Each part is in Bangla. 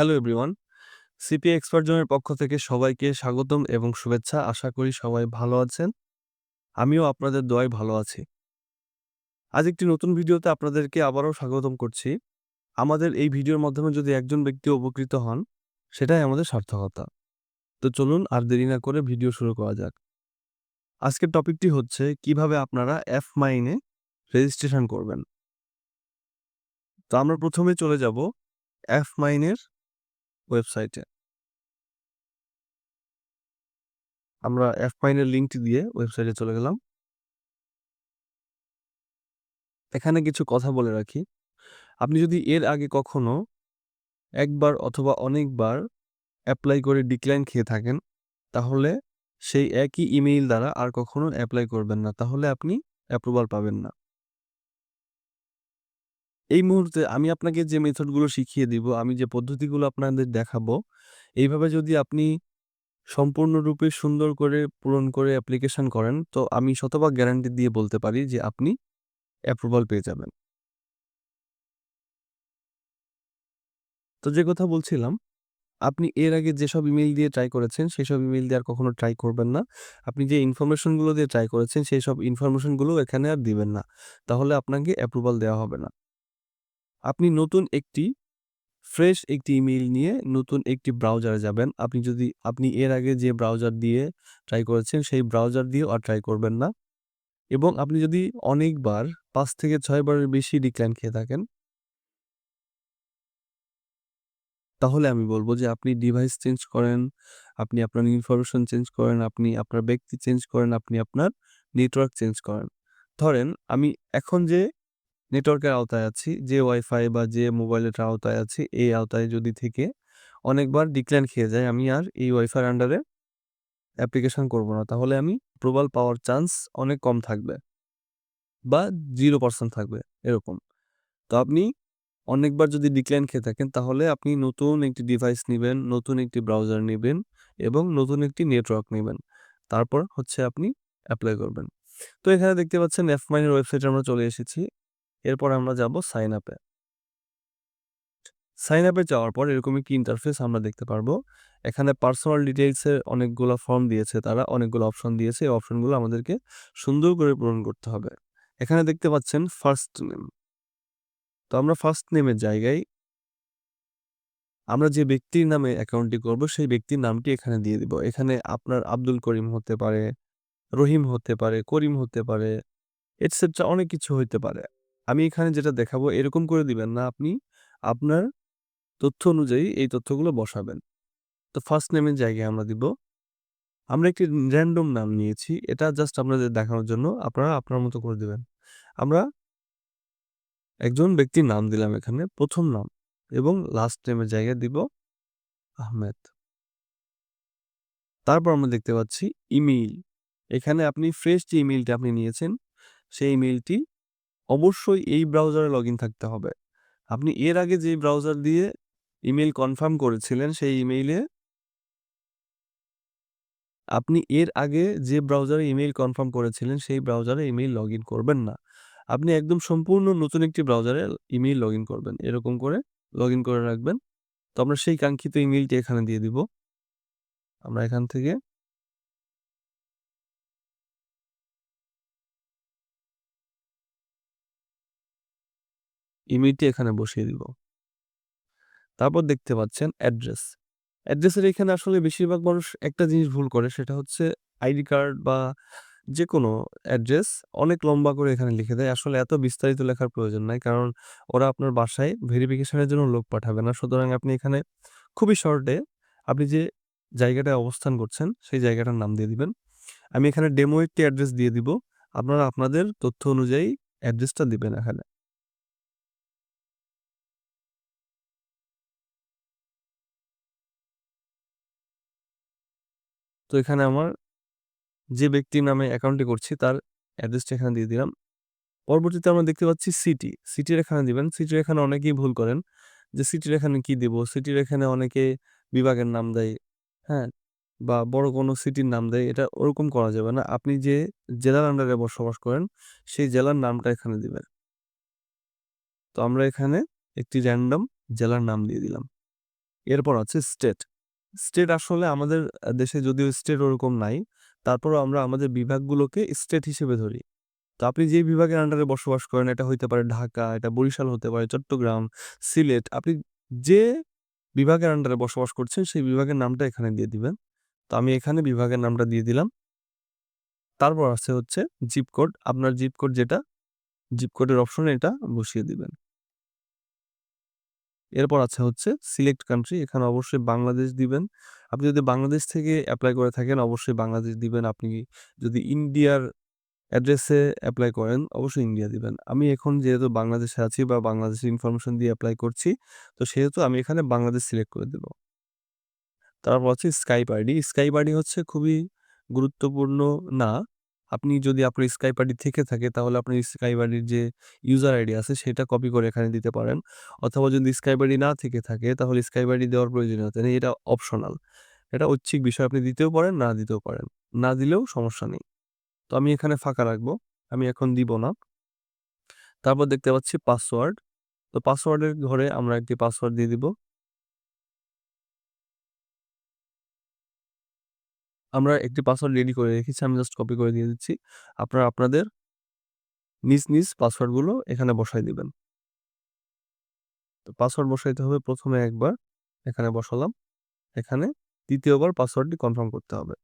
হ্যালো এভরিওয়ান সিপি এক্সপার্ট জোনের পক্ষ থেকে সবাইকে স্বাগতম এবং শুভেচ্ছা। আশা করি সবাই ভালো আছেন। আমিও আপনাদের দোয়ায় ভালো আছি। আজ একটি নতুন ভিডিওতে আপনাদেরকে আবারও স্বাগতম করছি। আমাদের এই ভিডিওর মাধ্যমে যদি একজন ব্যক্তি উপকৃত হন, সেটাই আমাদের সার্থকতা। তো চলুন আর দেরি না করে ভিডিও শুরু করা যাক। আজকের টপিকটি হচ্ছে, কীভাবে আপনারা এফ মাইনে রেজিস্ট্রেশন করবেন? তো আমরা প্রথমে চলে যাব এফ মাইনের ওয়েবসাইটে আমরা এফ মাইনের লিঙ্কটি দিয়ে ওয়েবসাইটে চলে গেলাম। এখানে কিছু কথা বলে রাখি। আপনি যদি এর আগে কখনো একবার অথবা অনেকবার অ্যাপ্লাই করে ডিক্লাইন খেয়ে থাকেন, তাহলে সেই একই ইমেইল দ্বারা আর কখনো অ্যাপ্লাই করবেন না। তাহলে আপনি অ্যাপ্রুভাল পাবেন না। এই মুহূর্তে আমি আপনাকে যে মেথডগুলো শিখিয়ে দিব, আমি যে পদ্ধতিগুলো আপনাদের দেখাবো, এইভাবে যদি আপনি সম্পূর্ণরূপে সুন্দর করে পূরণ করে অ্যাপ্লিকেশন করেন, তো আমি শতভাগ গ্যারান্টি দিয়ে বলতে পারি যে আপনি অ্যাপ্রুভাল পেয়ে যাবেন। তো যে কথা বলছিলাম, আপনি এর আগে যেসব ইমেল দিয়ে ট্রাই করেছেন, সেসব ইমেল দিয়ে আর কখনো ট্রাই করবেন না। আপনি যে ইনফরমেশনগুলো দিয়ে ট্রাই করেছেন সেই সব ইনফরমেশনগুলো এখানে আর দিবেন না। তাহলে আপনাকে অ্যাপ্রুভাল দেওয়া হবে না। আপনি নতুন একটি ফ্রেশ একটি ইমেইল নিয়ে নতুন একটি ব্রাউজারে যাবেন। আপনি যদি, আপনি এর আগে যে ব্রাউজার দিয়ে ট্রাই করেছেন, সেই ব্রাউজার দিয়েও আর ট্রাই করবেন না। এবং আপনি যদি অনেকবার, পাঁচ থেকে ছয় বারের বেশি ডিক্লাইন খেয়ে থাকেন, তাহলে আমি বলব যে আপনি ডিভাইস চেঞ্জ করেন, আপনি আপনার ইনফরমেশন চেঞ্জ করেন, আপনি আপনার ব্যক্তি চেঞ্জ করেন, আপনি আপনার নেটওয়ার্ক চেঞ্জ করেন। ধরেন, আমি এখন যে নেটওয়ার্কের আওতায় আছি, যে ওয়াইফাই বা যে মোবাইলের আওতায় আছি, এই আওতায় যদি থেকে অনেকবার ডিক্লাইন খেয়ে যায়, আমি আর এই ওয়াইফাই আন্ডারে অ্যাপ্লিকেশন করব না। তাহলে আমি প্রবাল পাওয়ার চান্স অনেক কম থাকবে বা জিরো পার্সেন্ট থাকবে, এরকম। তো আপনি অনেকবার যদি ডিক্লাইন খেয়ে থাকেন, তাহলে আপনি নতুন একটি ডিভাইস নেবেন, নতুন একটি ব্রাউজার নেবেন এবং নতুন একটি নেটওয়ার্ক নেবেন। তারপর হচ্ছে আপনি অ্যাপ্লাই করবেন। তো এখানে দেখতে পাচ্ছেন এফ মাইনের ওয়েবসাইটে আমরা চলে এসেছি। এরপর আমরা যাব সাইন আপে সাইন আপে যাওয়ার পর এরকম একটি ইন্টারফেস আমরা দেখতে পারব? এখানে পার্সোনাল ডিটেলসের অনেকগুলো ফর্ম দিয়েছে তারা, অনেকগুলো অপশন দিয়েছে। এই অপশনগুলো আমাদেরকে সুন্দর করে পূরণ করতে হবে। এখানে দেখতে পাচ্ছেন ফার্স্ট নেম তো আমরা ফার্স্ট নেমের জায়গায় আমরা যে ব্যক্তির নামে অ্যাকাউন্টটি করব, সেই ব্যক্তির নামটি এখানে দিয়ে দিব। এখানে আপনার আব্দুল করিম হতে পারে, রহিম হতে পারে, করিম হতে পারে এটসেট্রা অনেক কিছু হইতে পারে। আমি এখানে যেটা দেখাবো এরকম করে দিবেন না, আপনি আপনার তথ্য অনুযায়ী এই তথ্যগুলো বসাবেন। তো ফার্স্ট নেমের জায়গায় আমরা দিব। আমরা একটি র্যান্ডম নাম নিয়েছি, এটা জাস্ট আপনাদের দেখানোর জন্য আপনারা আপনার মতো করে দিবেন। আমরা একজন ব্যক্তির নাম দিলাম এখানে, প্রথম নাম, এবং লাস্ট নেমের জায়গায় দিব আহমেদ। তারপর আমরা দেখতে পাচ্ছি ইমেইল এখানে আপনি ফ্রেশ যে ইমেইলটা আপনি নিয়েছেন, সেই ইমেইলটি অবশ্যই এই ব্রাউজারে লগ থাকতে হবে। আপনি এর আগে যে ব্রাউজার দিয়ে ইমেইল কনফার্ম করেছিলেন সেই ইমেইলে আপনি এর আগে যে ব্রাউজারে ইমেইল কনফার্ম করেছিলেন সেই ব্রাউজারে ইমেইল লগ করবেন না। আপনি একদম সম্পূর্ণ নতুন একটি ব্রাউজারে ইমেইল লগ করবেন। এরকম করে লগ করে রাখবেন। তো আমরা সেই কাঙ্ক্ষিত ইমেইলটি এখানে দিয়ে দিব। আমরা এখান থেকে ইমেইলটি এখানে বসিয়ে দিব। তারপর দেখতে পাচ্ছেন অ্যাড্রেস। অ্যাড্রেসের এখানে আসলে বেশিরভাগ মানুষ একটা জিনিস ভুল করে, সেটা হচ্ছে আইডি কার্ড বা যে কোনো অ্যাড্রেস অনেক লম্বা করে এখানে লিখে দেয়। আসলে এত বিস্তারিত লেখার প্রয়োজন নাই, কারণ ওরা আপনার বাসায় ভেরিফিকেশনের জন্য লোক পাঠাবে না। সুতরাং আপনি এখানে খুবই শর্টে আপনি যে জায়গাটায় অবস্থান করছেন, সেই জায়গাটার নাম দিয়ে দিবেন। আমি এখানে ডেমো একটি অ্যাড্রেস দিয়ে দিব। আপনারা আপনাদের তথ্য অনুযায়ী অ্যাড্রেসটা দিবেন এখানে। তো এখানে আমার যে ব্যক্তির নামে অ্যাকাউন্টটি করছি, তার অ্যাড্রেসটা এখানে দিয়ে দিলাম। পরবর্তীতে আমরা দেখতে পাচ্ছি সিটি সিটির এখানে দিবেন। সিটির এখানে অনেকেই ভুল করেন যে সিটির এখানে কি দেব? সিটির এখানে অনেকে বিভাগের নাম দেয় হ্যাঁ বা বড় কোনো সিটির নাম দেয়, এটা ওরকম করা যাবে না। আপনি যে জেলার আন্ডারে বসবাস করেন, সেই জেলার নামটা এখানে দিবেন। তো আমরা এখানে একটি র্যান্ডম জেলার নাম দিয়ে দিলাম। এরপর আছে স্টেট। স্টেট আসলে আমাদের দেশে যদিও স্টেট ওরকম নাই, তারপরও আমরা আমাদের বিভাগগুলোকে স্টেট হিসেবে ধরি। তো আপনি যে বিভাগের আন্ডারে বসবাস করেন এটা হইতে পারে ঢাকা, এটা বরিশাল হতে পারে, চট্টগ্রাম, সিলেট। আপনি যে বিভাগের আন্ডারে বসবাস করছেন সেই বিভাগের নামটা এখানে দিয়ে দিবেন। তো আমি এখানে বিভাগের নামটা দিয়ে দিলাম। তারপর আছে হচ্ছে জিপ কোড। আপনার জিপ কোড যেটা, জিপ অপশনে এটা বসিয়ে দিবেন। এরপর আছে হচ্ছে সিলেক্ট কান্ট্রি। এখানে অবশ্যই বাংলাদেশ দিবেন। আপনি যদি বাংলাদেশ থেকে অ্যাপ্লাই করে থাকেন অবশ্যই বাংলাদেশ দিবেন। আপনি যদি ইন্ডিয়ার অ্যাড্রেসে অ্যাপ্লাই করেন অবশ্যই ইন্ডিয়া দিবেন। আমি এখন যেহেতু বাংলাদেশে আছি বা বাংলাদেশের ইনফরমেশন দিয়ে অ্যাপ্লাই করছি, তো সেহেতু আমি এখানে বাংলাদেশ সিলেক্ট করে দেব। তারপর হচ্ছে স্কাইপ আইডি। স্কাইপ আইডি হচ্ছে খুবই গুরুত্বপূর্ণ না। আপনি যদি আপনার স্কাইপ আইডি থেকে থাকে তাহলে আপনার স্কাইপ আইডির যে ইউজার আইডি আছে সেটা কপি করে এখানে দিতে পারেন। অথবা যদি স্কাইপ আইডি না থেকে থাকে তাহলে স্কাইপ আইডি দেওয়ার প্রয়োজনীয়তা নেই। এটা অপশনাল। এটা ঐচ্ছিক বিষয় আপনি দিতেও পারেন, না দিতেও পারেন। না দিলেও সমস্যা নেই। তো আমি এখানে ফাঁকা রাখব। আমি এখন দিব না। তারপর দেখতে পাচ্ছি পাসওয়ার্ড। তো পাসওয়ার্ডের ঘরে আমরা একটি পাসওয়ার্ড দিয়ে দিব। আমরা একটি পাসওয়ার্ড রেডি করে রেখেছি। আমি জাস্ট কপি করে দিয়ে দিচ্ছি। আপনারা আপনাদের নিজ, নিজ পাসওয়ার্ডগুলো এখানে বসায় দিবেন। তো পাসওয়ার্ড বসাইতে হবে প্রথমে একবার, এখানে বসালাম। এখানে দ্বিতীয়বার পাসওয়ার্ডটি কনফার্ম করতে হবে।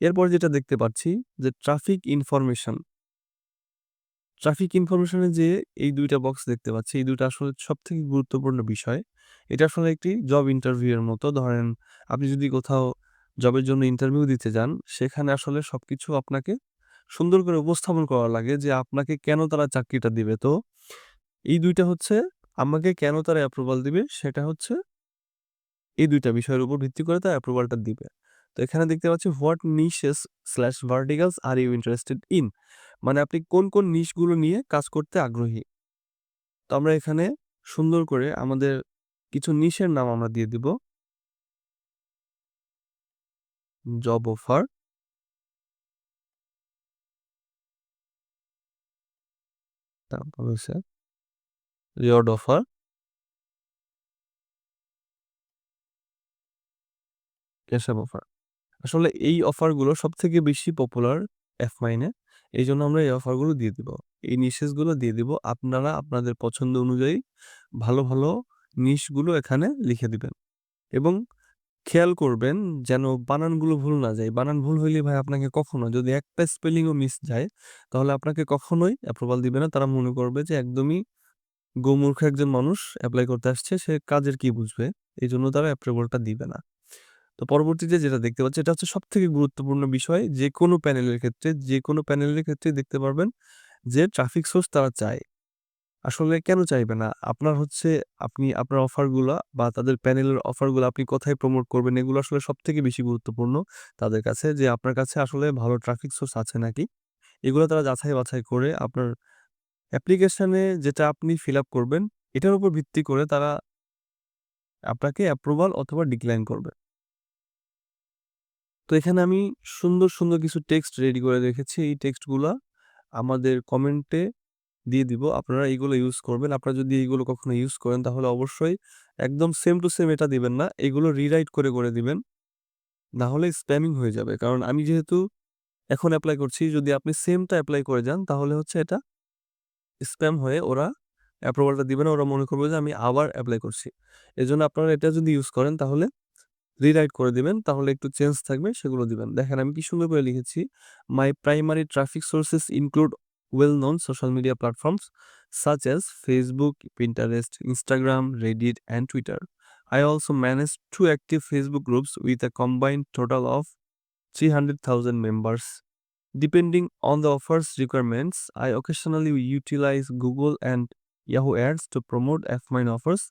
এরপর যেটা দেখতে পাচ্ছি যে ট্রাফিক ইনফরমেশন। ট্রাফিক ইনফরমেশনে যে এই দুইটা বক্স দেখতে পাচ্ছি, এই ২ টা আসলে সবথেকে গুরুত্বপূর্ণ বিষয়। এটা আসলে একটি জব ইন্টারভিউ এর মতো। ধরেন আপনি যদি কোথাও জবের জন্য ইন্টারভিউ দিতে যান, সেখানে আসলে সবকিছু আপনাকে সুন্দর করে উপস্থাপন করা লাগে যে আপনাকে কেন তারা চাকরিটা দিবে। তো এই দুইটা হচ্ছে আমাকে কেন তারা অ্যাপ্রুভাল দিবে সেটা হচ্ছে এই দুইটা বিষয়ের উপর ভিত্তি করে তারা অ্যাপ্রুভালটা দিবে। তো এখানে দেখতে পাচ্ছি what niches/verticals are you interested in? মানে আপনি কোন, কোন নিশগুলো নিয়ে কাজ করতে আগ্রহী? তো আমরা এখানে সুন্দর করে আমাদের কিছু নিশের নাম আমরা দিয়ে দিব। Job offer. তারপর হচ্ছে রিওয়ার্ড অফার। App offer. আসলে এই অফারগুলো সবথেকে বেশি পপুলার এফ মাইনে এই জন্য আমরা এই অফারগুলো দিয়ে দিব। এই নিশেসগুলো দিয়ে দিব। আপনারা আপনাদের পছন্দ অনুযায়ী ভালো, ভালো নিশগুলো এখানে লিখে দিবেন। এবং খেয়াল করবেন যেন বানানগুলো ভুল না যায়। বানান ভুল হইলে ভাই আপনাকে কখনো যদি একটা স্পেলিং ও মিস যায়, তাহলে আপনাকে কখনোই অ্যাপ্রুভাল দিবে না। তারা মনে করবে যে একদমই গোমূর্খ একজন মানুষ অ্যাপ্লাই করতে আসছে, সে কাজের কি বুঝবে? এই জন্য তারা অ্যাপ্রুভালটা দিবে না। তো পরবর্তীতে যেটা দেখতে পাচ্ছি এটা হচ্ছে সবথেকে গুরুত্বপূর্ণ বিষয়। যে কোনো প্যানেলের ক্ষেত্রে, যে কোনো প্যানেলের ক্ষেত্রে দেখতে পারবেন যে ট্রাফিক সোর্স তারা চায়। আসলে কেন চাইবে না? আপনার হচ্ছে আপনি আপনার অফারগুলা বা তাদের প্যানেলের অফারগুলা আপনি কোথায় প্রমোট করবেন এগুলো আসলে সবথেকে বেশি গুরুত্বপূর্ণ তাদের কাছে যে আপনার কাছে আসলে ভালো ট্রাফিক সোর্স আছে নাকি? এগুলো তারা যাচাই-বাছাই করে আপনার অ্যাপ্লিকেশনে যেটা আপনি ফিল আপ করবেন, এটার উপর ভিত্তি করে তারা আপনাকে অ্যাপ্রুভাল অথবা ডিক্লাইন করবে। তো এখানে আমি সুন্দর, সুন্দর কিছু টেক্সট রেডি করে রেখেছি। এই টেক্সটগুলা আমাদের কমেন্টে দিয়ে দিব। আপনারা এইগুলো ইউজ করবেন। আপনারা যদি এইগুলো কখনো ইউজ করেন তাহলে অবশ্যই একদম সেম টু সেম এটা দিবেন না। এগুলো রিরাইট করে, করে দিবেন। না হলে স্প্যামিং হয়ে যাবে। কারণ আমি যেহেতু এখন অ্যাপ্লাই করছি, যদি আপনি সেমটা অ্যাপ্লাই করে যান তাহলে হচ্ছে এটা স্প্যাম হয়ে ওরা অ্যাপ্রুভালটা দিবে না। ওরা মনে করবে যে আমি আবার অ্যাপ্লাই করছি। এজন্য আপনারা এটা যদি ইউজ করেন তাহলে রিরাইট করে দিবেন। তাহলে একটু চেঞ্জ থাকবে সেগুলো দিবেন। দেখেন আমি কি সুন্দর করে লিখেছি। My primary traffic sources include well non social media platforms such as Facebook Pinterest Instagram Reddit and Twitter I also manage two active Facebook groups with a combined total of three hundred thousand members depending on the offers requirements I occasionally utilise Google and Yahoo ads to promote AffMine offers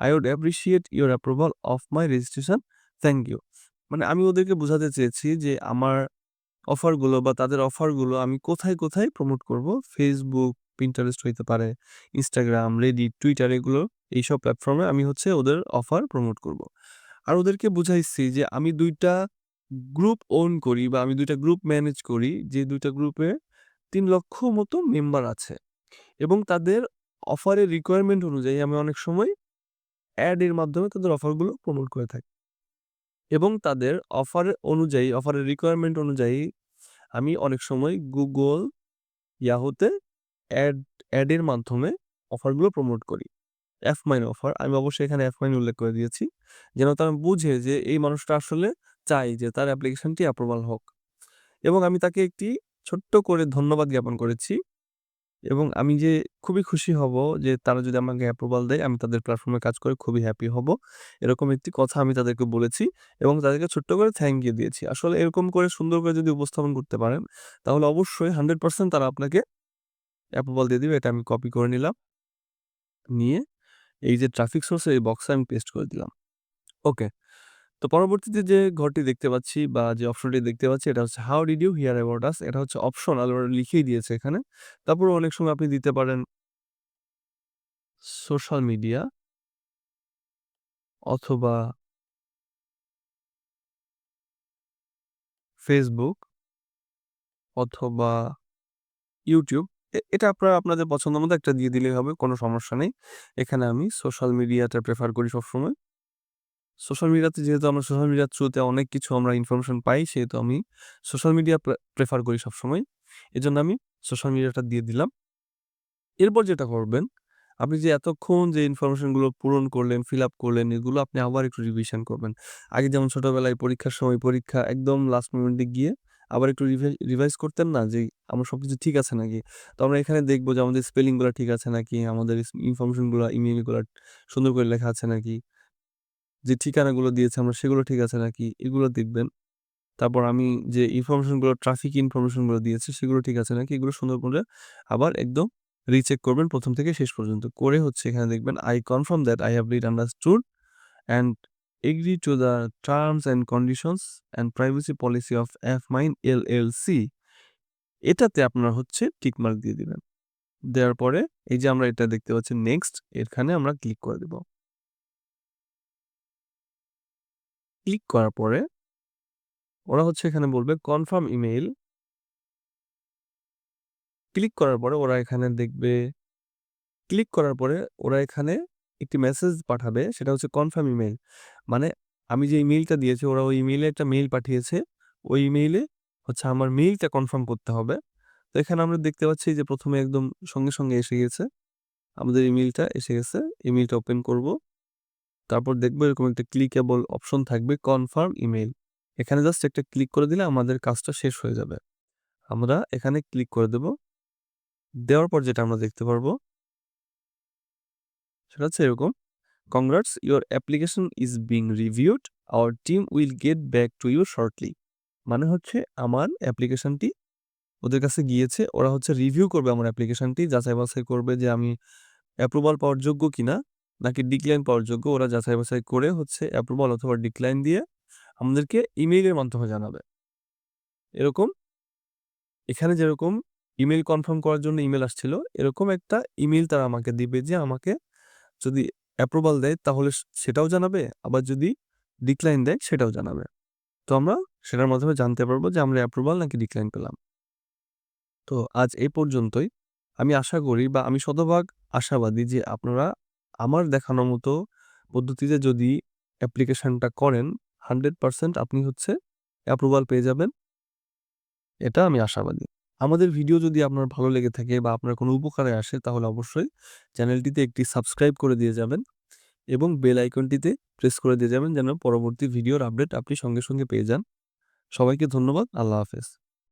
I would appreciate your approval of my registration thank you মানে আমি ওদেরকে বোঝাতে চেয়েছি যে আমার অফারগুলো বা তাদের অফারগুলো আমি কোথায়, কোথায় প্রমোট করব। ফেসবুক Pinterest হইতে পারে, ইনস্টাগ্রাম Reddit, টুইটার এগুলো এইসব প্ল্যাটফর্মে আমি হচ্ছে ওদের অফার প্রমোট করব। আর ওদেরকে বুঝাইছি যে আমি দুইটা গ্রুপ ওন করি বা আমি দুইটা গ্রুপ ম্যানেজ করি যে দুইটা গ্রুপে তিন লক্ষ মতো মেম্বার আছে। এবং তাদের অফারের রিকোয়ারমেন্ট অনুযায়ী আমি অনেক সময় অ্যাড এর মাধ্যমে তাদের অফারগুলো প্রমোট করে থাকি। এবং তাদের অফার অনুযায়ী অফারের রিকোয়ারমেন্ট অনুযায়ী আমি অনেক সময় গুগল, ইয়াহুতে অ্যাড অ্যাডের মাধ্যমে অফারগুলো প্রমোট করি। এফ মাইন অফার আমি অবশ্যই এখানে এফ মাইন উল্লেখ করে দিয়েছি। যেন তারা বুঝে যে এই মানুষটা আসলে চায় যে তার অ্যাপ্লিকেশনটি অ্যাপ্রুভাল হোক। এবং আমি তাকে একটি ছোট্ট করে ধন্যবাদ জ্ঞাপন করেছি। এবং আমি যে খুবই খুশি হব যে তারা যদি আমাকে অ্যাপ্রুভাল দেয়, আমি তাদের প্ল্যাটফর্মে কাজ করে খুবই হ্যাপি হব। এরকম একটি কথা আমি তাদেরকে বলেছি এবং তাদেরকে ছোট্ট করে থ্যাংক ইউ দিয়েছি। আসলে এরকম করে সুন্দর করে যদি উপস্থাপন করতে পারেন, তাহলে অবশ্যই 100% তারা আপনাকে অ্যাপ্রুভাল দিয়ে দিবে। এটা আমি কপি করে নিলাম। নিয়ে এই যে ট্রাফিক সোর্স এই বক্সে আমি পেস্ট করে দিলাম। ওকে। তো পরবর্তীতে যে ঘরটি দেখতে পাচ্ছি বা যে অপশনটি দেখতে পাচ্ছি, এটা হচ্ছে how did you hear about us? এটা হচ্ছে অপশনাল ওরা লিখেই দিয়েছে এখানে। তারপরে অনেক সময় আপনি দিতে পারেন সোশ্যাল মিডিয়া অথবা ফেসবুক অথবা ইউটিউব এটা আপনারা, আপনাদের পছন্দ মতো একটা দিয়ে দিলেই হবে, কোনো সমস্যা নেই। এখানে আমি সোশ্যাল মিডিয়াটা প্রেফার করি সবসময়। সোশ্যাল মিডিয়াতে যেহেতু আমরা সোশ্যাল মিডিয়ার থ্রুতে অনেক কিছু আমরা ইনফরমেশন পাই সেহেতু আমি সোশ্যাল মিডিয়া প্রেফার করি সবসময়। এজন্য আমি সোশ্যাল মিডিয়াটা দিয়ে দিলাম। এরপর যেটা করবেন, আপনি যে এতক্ষণ যে ইনফরমেশনগুলো পূরণ করলেন, ফিল আপ করলেন এগুলো আপনি আবার একটু রিভিশন করবেন। আগে যেমন ছোটবেলায় পরীক্ষার সময় পরীক্ষা একদম লাস্ট মোমেন্টে গিয়ে আবার একটু রিভাই রিভাইজ করতেন না যে আমার সব কিছু ঠিক আছে নাকি? তো আমরা এখানে দেখব যে আমাদের স্পেলিংগুলা ঠিক আছে নাকি? আমাদের ইনফরমেশনগুলা ইমেইলগুলা সুন্দর করে লেখা আছে নাকি? যে ঠিকানাগুলো দিয়েছে আমরা সেগুলো ঠিক আছে নাকি? এগুলো দেখবেন। তারপর আমি যে ইনফরমেশনগুলো ট্রাফিক ইনফরমেশনগুলো দিয়েছে সেগুলো ঠিক আছে নাকি? এগুলো সুন্দর করে আবার একদম রিচেক করবেন প্রথম থেকে শেষ পর্যন্ত। করে হচ্ছে এখানে দেখবেন, I confirm that I have and agree to the terms and terms and privacy policy of AffMine L L C এটাতে আপনারা হচ্ছে টিকমার্ক দিয়ে দিবেন। দেওয়ার পরে এই যে আমরা এটা দেখতে পাচ্ছি নেক্সট এখানে আমরা ক্লিক করে দিব। ক্লিক করার পরে ওরা হচ্ছে এখানে বলবে কনফার্ম ইমেইল ক্লিক করার পরে ওরা এখানে দেখবে ক্লিক করার পরে ওরা এখানে একটি মেসেজ পাঠাবে সেটা হচ্ছে কনফার্ম ইমেইল। মানে আমি যে ইমেইলটা দিয়েছি ওরা ওই ইমেইলে একটা মেইল পাঠিয়েছে। ওই ইমেইলে হচ্ছে আমার মেইলটা কনফার্ম করতে হবে। তো এখানে আমরা দেখতে পাচ্ছি যে প্রথমে একদম সঙ্গে, সঙ্গে এসে গেছে। আমাদের ইমেইলটা এসে গেছে। ইমেইলটা ওপেন করব। তারপর দেখব এরকম একটা ক্লিকেবল অপশন থাকবে কনফার্ম ইমেইল। এখানে জাস্ট একটা ক্লিক করে দিলে আমাদের কাজটা শেষ হয়ে যাবে। আমরা এখানে ক্লিক করে দেব। দেওয়ার পর যেটা আমরা দেখতে পারব, সেটা হচ্ছে এরকম congrats your application is being reviewed our team will get back to you shortly মানে হচ্ছে আমার অ্যাপ্লিকেশনটি ওদের কাছে গিয়েছে, ওরা হচ্ছে রিভিউ করবে আমার অ্যাপ্লিকেশনটি যাচাই বাছাই করবে যে আমি অ্যাপ্রুভাল পাওয়ার যোগ্য কিনা নাকি ডিক্লাইন পাওয়ার যোগ্য ওরা যাচাই বাছাই করে হচ্ছে অ্যাপ্রুভাল অথবা ডিক্লাইন দিয়ে আমাদেরকে ইমেইলের মাধ্যমে জানাবে। এরকম এখানে যেরকম ইমেল কনফার্ম করার জন্য ইমেল আসছিল, এরকম একটা ইমেল তারা আমাকে দিবে যে আমাকে যদি অ্যাপ্রুভাল দেয় তাহলে সেটাও জানাবে, আবার যদি ডিক্লাইন দেয় সেটাও জানাবে। তো আমরা সেটার মাধ্যমে জানতে পারব যে আমরা অ্যাপ্রুভাল নাকি ডিক্লাইন পেলাম। তো আজ এই পর্যন্তই। আমি আশা করি বা আমি শতভাগ আশাবাদী যে আপনারা আমার দেখানো মতো পদ্ধতিতে যদি অ্যাপ্লিকেশনটা করেন হান্ড্রেড পারসেন্ট আপনি হচ্ছে অ্যাপ্রুভাল পেয়ে যাবেন। এটা আমি আশাবাদী। আমাদের ভিডিও যদি আপনার ভালো লেগে থাকে বা আপনার কোনো উপকারে আসে, তাহলে অবশ্যই চ্যানেলটিতে একটি সাবস্ক্রাইব করে দিয়ে যাবেন এবং বেল আইকনটিতে প্রেস করে দিয়ে যাবেন যেন পরবর্তী ভিডিওর আপডেট আপনি সঙ্গে সঙ্গে পেয়ে যান। সবাইকে ধন্যবাদ। আল্লাহ হাফেজ।